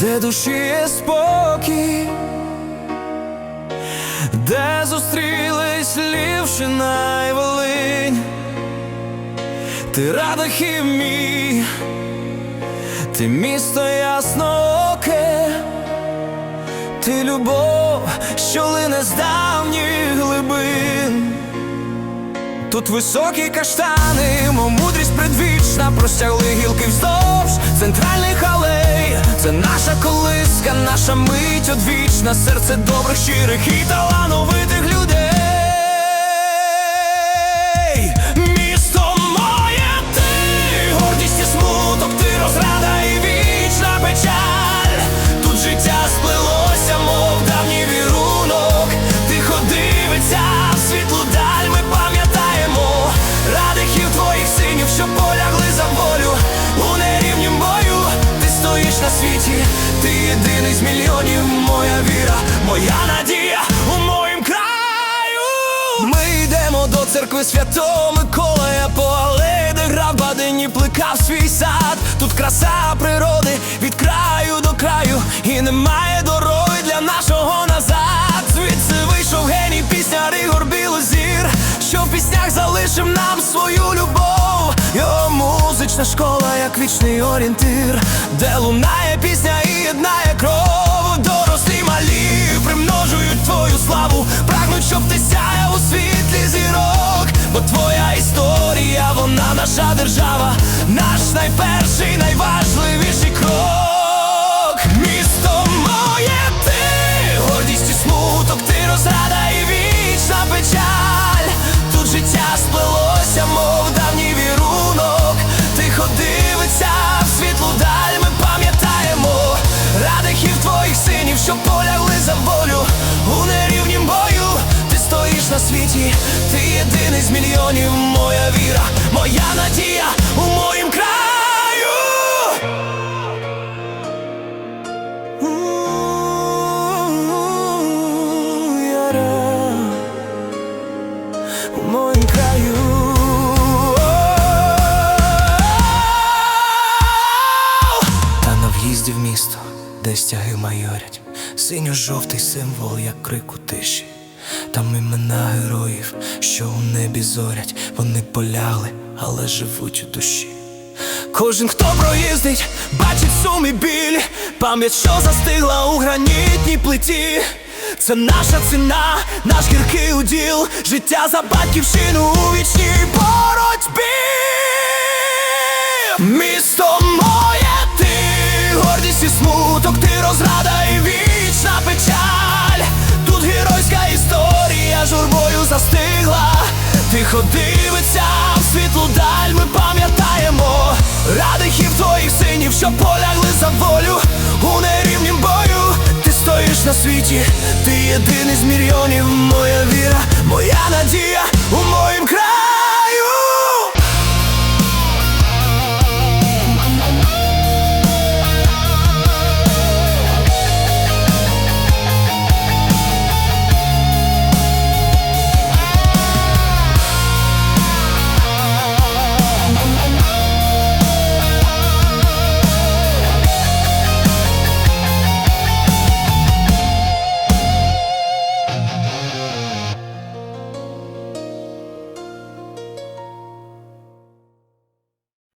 де душі є спокій, де зустрілись Лівщина і Волинь, ти радих і мій, ти місто яснооке, ти любов, що лине з давніх глибин. Тут високі каштани, мов мудрість предвічна, простягли гілки вздовж центральних алей. Це наша колиска, наша мить одвічна, серце добрих, щирих і талановитих ти єдиний з мільйонів, моя віра, моя надія у моїм краю. Ми йдемо до церкви святого Миколая по алеї, де грав бадині плекав свій сад. Тут краса природи від краю до краю, і немає дороги для нашого назад. Звідси вийшов геній пісняр Ігор Білозір, що в піснях залишив нам свою любов. Його музична школа, як вічний орієнтир, де лунає пісня єднає кров. Дорослі малі примножують твою славу, прагнуть, щоб ти сяяв у світлі зірок. Бо твоя історія, вона наша держава, наш найперший, найважливіший крок. На світі, ти єдиний з мільйонів, моя віра, моя надія у моїм краю. У-у-у-яра. У моїм краю. Та на в'їзді в місто, де стяги майорять, синьо-жовтий символ, як крик у тиші. Там імена героїв, що у небі зорять, вони полягли, але живуть у душі. Кожен, хто проїздить, бачить сум і біль, пам'ять, що застигла у гранітній плиті. Це наша ціна, наш гіркий уділ, життя за батьківщину у вічній боротьбі. Місто застигла. Тихо дивиться в світлу даль, ми пам'ятаємо радихів твоїх синів, що полягли за волю у нерівнім бою. Ти стоїш на світі, ти єдиний з мільйонів, моя віра, моя надія